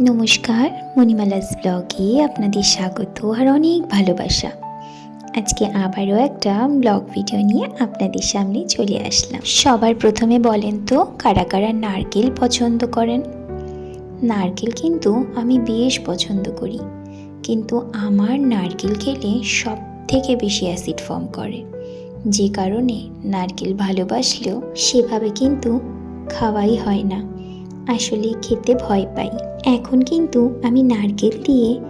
নমস্কার, মণিমালাস ব্লগে আপনাদের স্বাগত আর অনেক ভালোবাসা। আজকে আবারও একটা ব্লগ ভিডিও নিয়ে আপনাদের সামনে চলে আসলাম। সবার প্রথমে বলেন তো, কারা কারা নারকেল পছন্দ করেন? নারকেল কিন্তু আমি বেশ পছন্দ করি। কিন্তু আমার নারকেল খেলে সব থেকে বেশি অ্যাসিড ফর্ম করে। যে কারণে নারকেল ভালোবাসলেও সেভাবে কিন্তু খাওয়াই হয় না। আসলে খেতে ভয় পাই। এখন কিন্তু আমি নারকেল দিয়ে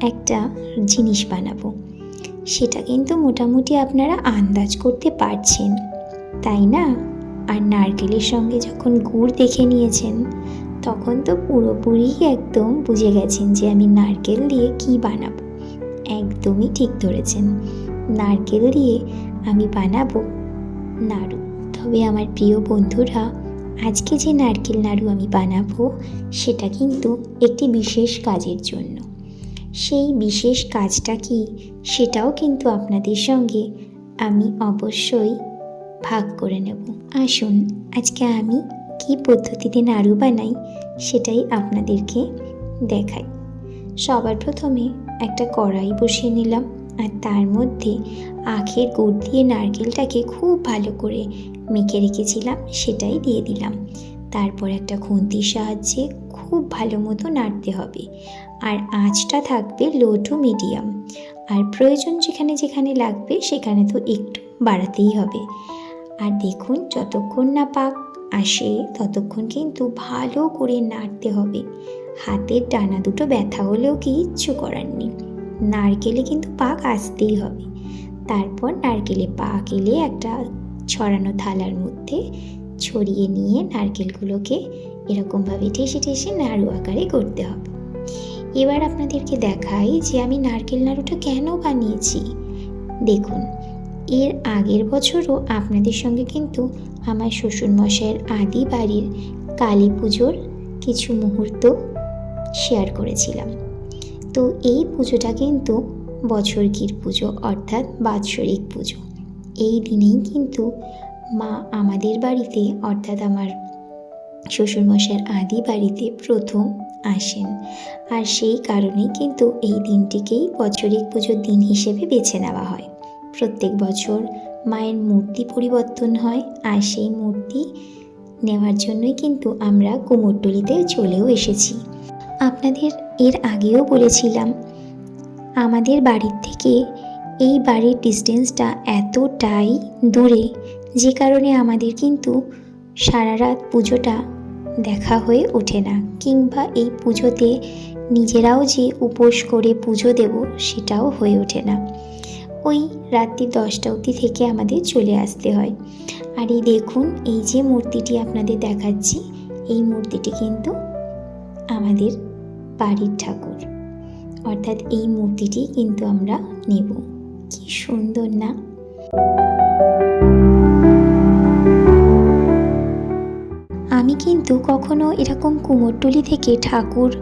একটা জিনিস বানাবো। সেটা কিন্তু মোটামুটি আপনারা আন্দাজ করতে পারছেন। তাই না? আর নারকেলের সঙ্গে যখন গুড় দেখে নিয়েছেন, তখন তো পুরোপুরি একদম বুঝে গেছেন যে আমি নারকেল দিয়ে কি বানাবো। একদমই ঠিক ধরেছেন। নারকেল দিয়ে আমি বানাবো নাড়ু। তবে আমার প্রিয় বন্ধুরা আজকে যে নারকেল নাড়ু আমি বানাবো, সেটা কিন্তু একটি বিশেষ কাজের জন্য। সেই বিশেষ কাজটা কি, সেটাও কিন্তু আপনাদের সঙ্গে আমি অবশ্যই ভাগ করে নেব। আসুন, আজকে আমি কি পদ্ধতিতে নাড়ু বানাই, সেটাই আপনাদেরকে দেখাই। সবার প্রথমে একটা কড়াই বসিয়ে নিলাম। আর তার মধ্যে আখের গুড় দিয়ে নারকেলটাকে খুব ভালো করে মেখে রেখেছিলাম, সেটাই দিয়ে দিলাম। তারপর একটা খুন্তির সাহায্যে খুব ভালো মতো নাড়তে হবে। আর আঁচটা থাকবে লো টু মিডিয়াম। আর প্রয়োজন যেখানে যেখানে লাগবে সেখানে তো একটু বাড়াতেই হবে। আর দেখুন, যতক্ষণ না পাক আসে, ততক্ষণ কিন্তু ভালো করে নাড়তে হবে। হাতের ডানা দুটো ব্যথা হলেও কিচ্ছু করার নেই। নারকেলে কিন্তু পাক আসতেই হবে। তারপর নারকেলে পাক এলে একটা ছড়ানো থালার মধ্যে ছড়িয়ে নিয়ে নারকেলগুলোকে এরকমভাবে ঠেসে ঠেসে নাড়ু আকারে করতে হবে। এবার আপনাদেরকে দেখাই যে আমি নারকেল নাড়ুটা কেন বানিয়েছি। দেখুন, এর আগের বছরও আপনাদের সঙ্গে কিন্তু আমার শ্বশুরমশাইয়ের আদি বাড়ির কালী পুজোর কিছু মুহূর্ত শেয়ার করেছিলাম। তো এই পুজোটা কিন্তু বছরকির পুজো, অর্থাৎ বাৎসরিক পুজো। এই দিনেই কিন্তু মা আমাদের বাড়িতে, অর্থাৎ আমার শ্বশুরমশাইয়ের আদি বাড়িতে প্রথম আসেন। আর সেই কারণেই কিন্তু এই দিনটিকেই বছরিক পুজোর দিন হিসেবে বেছে নেওয়া হয়। প্রত্যেক বছর মায়ের মূর্তি পরিবর্তন হয়, আর সেই মূর্তি নেওয়ার জন্যই কিন্তু আমরা কুমোরটুলিতে চলেও এসেছি। আপনাদের এর আগেও বলেছিলাম, আমাদের বাড়ির থেকে এই বাড়ির ডিস্টেন্সটা এতটাই দূরে যে কারণে আমাদের কিন্তু সারা রাত পুজোটা দেখা হয়ে ওঠে না। কিংবা এই পুজোতে নিজেরাও যে উপোস করে পুজো দেব সেটাও হয়ে ওঠে না। ওই রাত্রি দশটা অবধি থেকে আমাদের চলে আসতে হয়। আর এই দেখুন, এই যে মূর্তিটি আপনাদের দেখাচ্ছি, এই মূর্তিটি কিন্তু আমাদের বাড়ির ঠাকুর। অর্থাৎ এই মূর্তিটি কিন্তু আমরা নেব। কি সুন্দর না? আমি কিন্তু কখনো এরকম কুমোরটুলি থেকে ঠাকুর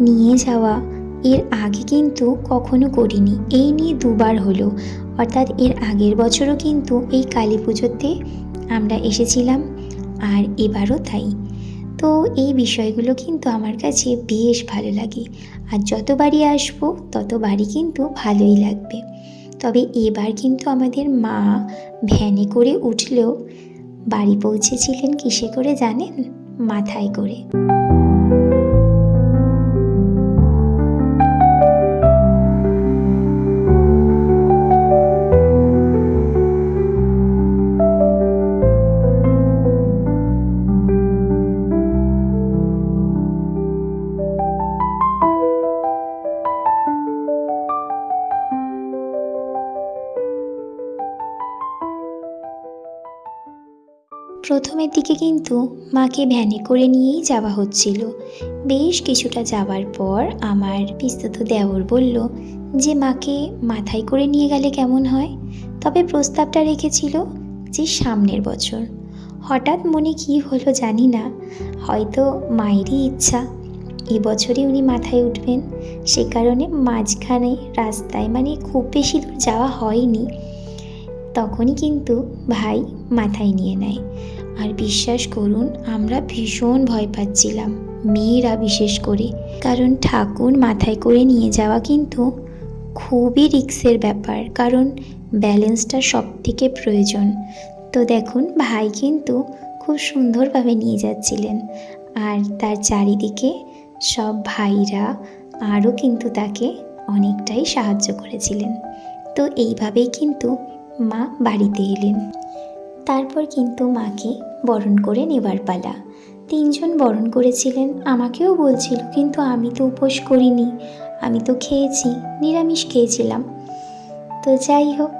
নিয়ে যাওয়া এর আগে কিন্তু কখনো করিনি। এই নিয়ে দুবার হলো। অর্থাৎ এর আগের বছরও কিন্তু এই কালী পুজোতে আমরা এসেছিলাম, আর এবারও তাই। তো এই বিষয়গুলো কিন্তু আমার কাছে বেশ ভালো লাগে। আর যতবারই আসব, ততবারই কিন্তু ভালোই লাগবে। তবে এবার কিন্তু আমাদের মা ভ্যানে করে উঠলেও বাড়ি পৌঁছেছিলেন কিসে করে জানেন? মাথায় করে। প্রথমের দিকে কিন্তু মাকে ভ্যানে করে নিয়েই যাওয়া হচ্ছিল। বেশ কিছুটা যাওয়ার পর আমার পিস্তত দেওর বলল, যে মাকে মাথায় করে নিয়ে গেলে কেমন হয়? তবে প্রস্তাবটা রেখেছিল যে সামনের বছর। হঠাৎ মনে কি হলো জানি না, হয়তো মায়েরই ইচ্ছা। এবছরই উনি মাথায় উঠবেন। সে কারণে মাঝখানে রাস্তায় মানে খুব বেশি দূর যাওয়া হয়নি। তখনই কিন্তু ভাই মাথায় নিয়ে নেয়। আর বিশ্বাস করুন, আমরা ভীষণ ভয় পাচ্ছিলাম মেয়েরা বিশেষ করে। কারণ ঠাকুর মাথায় করে নিয়ে যাওয়া কিন্তু খুবই রিক্সের ব্যাপার, কারণ ব্যালেন্সটা সব থেকে প্রয়োজন। তো দেখুন, ভাই কিন্তু খুব সুন্দরভাবে নিয়ে যাচ্ছিলেন। আর তার চারিদিকে সব ভাইরা আরও কিন্তু তাকে অনেকটাই সাহায্য করেছিলেন। তো এইভাবেই কিন্তু মা বাড়িতে এলেন। তারপর কিন্তু মাকে বরণ করে নেবার পালা। তিনজন বরণ করেছিলেন, আমাকেও বলছিল, কিন্তু আমি তো উপোস করিনি, আমি তো খেয়েছি, নিরামিষ খেয়েছিলাম। তো যাই হোক,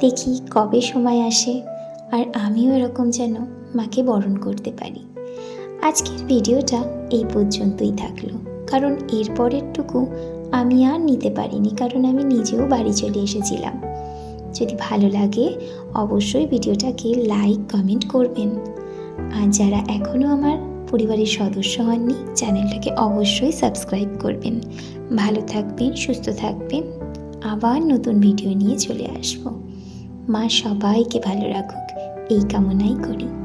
দেখি কবে সময় আসে, আর আমিও এরকম যেন মাকে বরণ করতে পারি। আজকের ভিডিওটা এই পর্যন্তই থাকল, কারণ এর পরেরটুকু আমি আর নিতে পারিনি, কারণ আমি নিজেও বাড়ি চলে এসেছিলাম। যদি ভালো লাগে, অবশ্যই ভিডিওটাকে লাইক কমেন্ট করবেন। আর যারা এখনও আমার পরিবারের সদস্য হননি, চ্যানেলটাকে অবশ্যই সাবস্ক্রাইব করবেন। ভালো থাকবেন, সুস্থ থাকবেন। আবার নতুন ভিডিও নিয়ে চলে আসব। মা সবাইকে ভালো রাখুক। এই কামনাই করি।